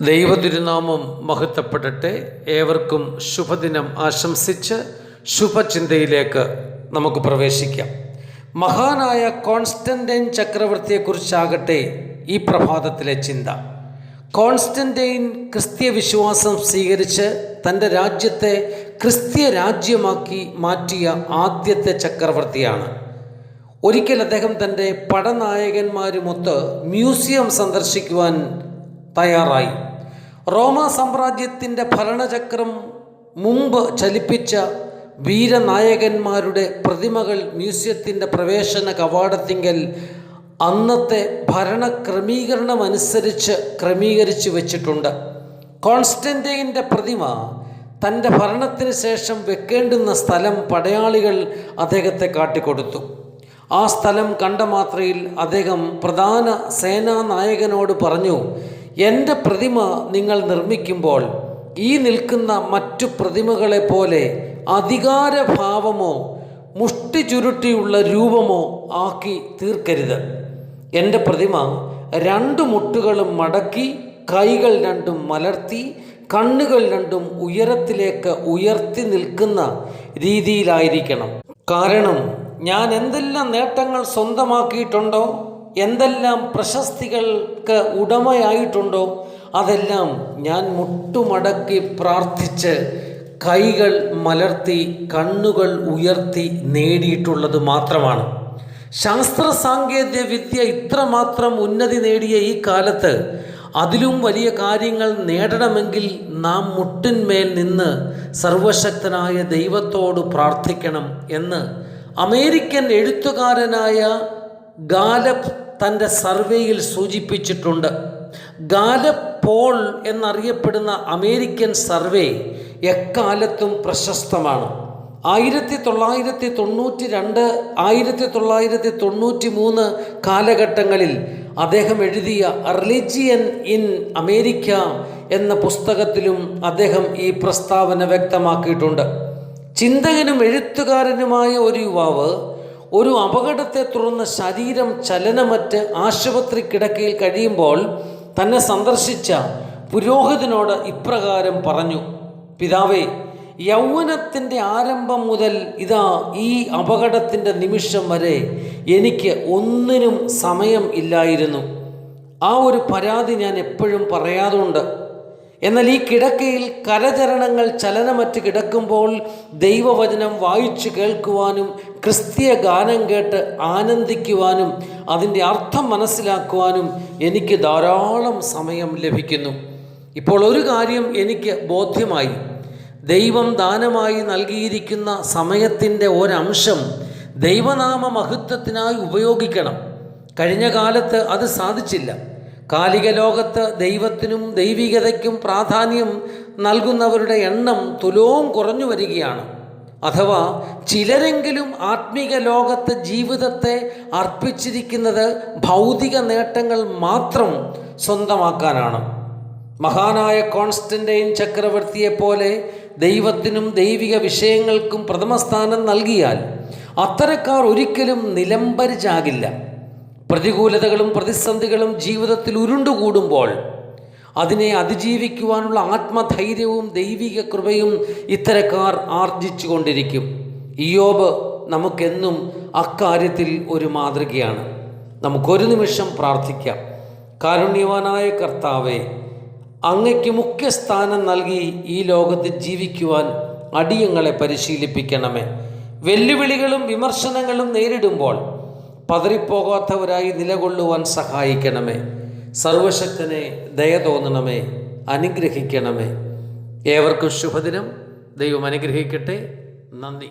ദൈവതിരുനാമം മഹത്വപ്പെടട്ടെ. ഏവർക്കും ശുഭദിനം ആശംസിച്ച് ശുഭചിന്തയിലേക്ക് നമുക്ക് പ്രവേശിക്കാം. മഹാനായ കോൺസ്റ്റന്റൈൻ ചക്രവർത്തിയെക്കുറിച്ചാകട്ടെ ഈ പ്രഭാതത്തിലെ ചിന്ത. കോൺസ്റ്റന്റൈൻ ക്രിസ്തീയ വിശ്വാസം സ്വീകരിച്ച് തന്റെ രാജ്യത്തെ ക്രിസ്തീയ രാജ്യമാക്കി മാറ്റിയ ആദ്യത്തെ ചക്രവർത്തിയാണ്. ഒരിക്കൽ അദ്ദേഹം തന്റെ പടനായകന്മാരുമൊത്ത് മ്യൂസിയം സന്ദർശിക്കുവാൻ തയ്യാറായി. റോമ സാമ്രാജ്യത്തിന്റെ ഭരണചക്രം മുമ്പ് ചലിപ്പിച്ച വീരനായകന്മാരുടെ പ്രതിമകൾ മ്യൂസിയത്തിന്റെ പ്രവേശന കവാടത്തിങ്കൽ അന്നത്തെ ഭരണക്രമീകരണം അനുസരിച്ച് ക്രമീകരിച്ചു വച്ചിട്ടുണ്ട്. കോൺസ്റ്റന്റൈന്റെ പ്രതിമ തന്റെ ഭരണത്തിന് ശേഷം വെക്കേണ്ടുന്ന സ്ഥലം പടയാളികൾ അദ്ദേഹത്തെ കാട്ടിക്കൊടുത്തു. ആ സ്ഥലം കണ്ട മാത്രയിൽ അദ്ദേഹം പ്രധാന സേനാനായകനോട് പറഞ്ഞു എന്റെ പ്രതിമ നിങ്ങൾ നിർമ്മിക്കുമ്പോൾ ഈ നിൽക്കുന്ന മറ്റു പ്രതിമകളെ പോലെ അധികാരഭാവമോ മുഷ്ടി ചുരുട്ടിയുള്ള രൂപമോ ആക്കി തീർക്കരുത്. എന്റെ പ്രതിമ രണ്ട് മുട്ടുകളും മടക്കി കൈകൾ രണ്ടും മലർത്തി കണ്ണുകൾ രണ്ടും ഉയരത്തിലേക്ക് ഉയർത്തി നിൽക്കുന്ന രീതിയിലായിരിക്കണം. കാരണം ഞാൻ എന്തെല്ലാം നേട്ടങ്ങൾ സ്വന്തമാക്കിയിട്ടുണ്ടോ? എന്തെല്ലാം പ്രശസ്തികൾക്ക് ഉടമയായിട്ടുണ്ടോ അതെല്ലാം ഞാൻ മുട്ടുമടക്കി പ്രാർത്ഥിച്ച് കൈകൾ മലർത്തി കണ്ണുകൾ ഉയർത്തി നേടിയിട്ടുള്ളത് മാത്രമാണ്. ശാസ്ത്ര സാങ്കേതിക വിദ്യ ഇത്രമാത്രം ഉന്നതി നേടിയ ഈ കാലത്ത് അതിലും വലിയ കാര്യങ്ങൾ നേടണമെങ്കിൽ നാം മുട്ടിന്മേൽ നിന്ന് സർവശക്തനായ ദൈവത്തോട് പ്രാർത്ഥിക്കണം എന്ന് അമേരിക്കൻ എഴുത്തുകാരനായ ഗാലപ്പ് തന്റെ സർവേയിൽ സൂചിപ്പിച്ചിട്ടുണ്ട്. ഗാല പോൾ എന്നറിയപ്പെടുന്ന അമേരിക്കൻ സർവേ എക്കാലത്തും പ്രശസ്തമാണ്. ആയിരത്തി തൊള്ളായിരത്തി തൊണ്ണൂറ്റി രണ്ട് ആയിരത്തി തൊള്ളായിരത്തി തൊണ്ണൂറ്റി മൂന്ന് കാലഘട്ടങ്ങളിൽ അദ്ദേഹം എഴുതിയ റിലിജിയൻ ഇൻ അമേരിക്ക എന്ന പുസ്തകത്തിലും അദ്ദേഹം ഈ പ്രസ്താവന വ്യക്തമാക്കിയിട്ടുണ്ട്. ചിന്തകനും എഴുത്തുകാരനുമായ ഒരു യുവാവ് ഒരു അപകടത്തെ തുടർന്ന് ശരീരം ചലനമറ്റ് ആശുപത്രി കിടക്കയിൽ കഴിയുമ്പോൾ തന്നെ സന്ദർശിച്ച പുരോഹിതനോട് ഇപ്രകാരം പറഞ്ഞു പിതാവേ യൗവനത്തിന്റെ ആരംഭം മുതൽ ഇതാ ഈ അപകടത്തിന്റെ നിമിഷം വരെ എനിക്ക് ഒന്നിനും സമയം ഇല്ലായിരുന്നു. ആ ഒരു പരാതി ഞാൻ എപ്പോഴും പറയാറുണ്ട്. എന്നാൽ ഈ കിടക്കയിൽ കരചരണങ്ങൾ ചലനമറ്റ് കിടക്കുമ്പോൾ ദൈവവചനം വായിച്ചു കേൾക്കുവാനും ക്രിസ്തീയ ഗാനം കേട്ട് ആനന്ദിക്കുവാനും അതിന്റെ അർത്ഥം മനസ്സിലാക്കുവാനും എനിക്ക് ധാരാളം സമയം ലഭിക്കുന്നു. ഇപ്പോൾ ഒരു കാര്യം എനിക്ക് ബോധ്യമായി. ദൈവം ദാനമായി നൽകിയിരിക്കുന്ന സമയത്തിന്റെ ഒരംശം ദൈവനാമ മഹത്വത്തിനായി ഉപയോഗിക്കണം. കഴിഞ്ഞ കാലത്ത് അത് സാധിച്ചില്ല. കാലിക ലോകത്ത് ദൈവത്തിനും ദൈവികതയ്ക്കും പ്രാധാന്യം നൽകുന്നവരുടെ എണ്ണം തുലവും കുറഞ്ഞു വരികയാണ്. അഥവാ ചിലരെങ്കിലും ആത്മീക ലോകത്ത് ജീവിതത്തെ അർപ്പിച്ചിരിക്കുന്നത് ഭൗതിക നേട്ടങ്ങൾ മാത്രം സ്വന്തമാക്കാനാണ്. മഹാനായ കോൺസ്റ്റന്റൈൻ ചക്രവർത്തിയെപ്പോലെ ദൈവത്തിനും ദൈവിക വിഷയങ്ങൾക്കും പ്രഥമസ്ഥാനം നൽകിയാൽ അത്തരക്കാർ ഒരിക്കലും നിലംബരിച്ചാകില്ല പ്രതികൂലതകളും പ്രതിസന്ധികളും ജീവിതത്തിൽ ഉരുണ്ടുകൂടുമ്പോൾ അതിനെ അതിജീവിക്കുവാനുള്ള ആത്മധൈര്യവും ദൈവിക കൃപയും ഇത്തരക്കാർ ആർജിച്ചു കൊണ്ടിരിക്കും ഇയോബ് നമുക്കെന്നും അക്കാര്യത്തിൽ ഒരു മാതൃകയാണ്. നമുക്കൊരു നിമിഷം പ്രാർത്ഥിക്കാം. കാരുണ്യവാനായ കർത്താവെ അങ്ങയ്ക്ക് മുഖ്യ സ്ഥാനം നൽകി ഈ ലോകത്ത് ജീവിക്കുവാൻ അടിയങ്ങളെ പരിശീലിപ്പിക്കണമേ. വെല്ലുവിളികളും വിമർശനങ്ങളും നേരിടുമ്പോൾ പതറിപ്പോകാത്തവരായി നിലകൊള്ളുവാൻ സഹായിക്കണമേ. സർവശക്തനെ ദയ തോന്നണമേ അനുഗ്രഹിക്കണമേ. ഏവർക്കും ശുഭദിനം. ദൈവം അനുഗ്രഹിക്കട്ടെ. നന്ദി.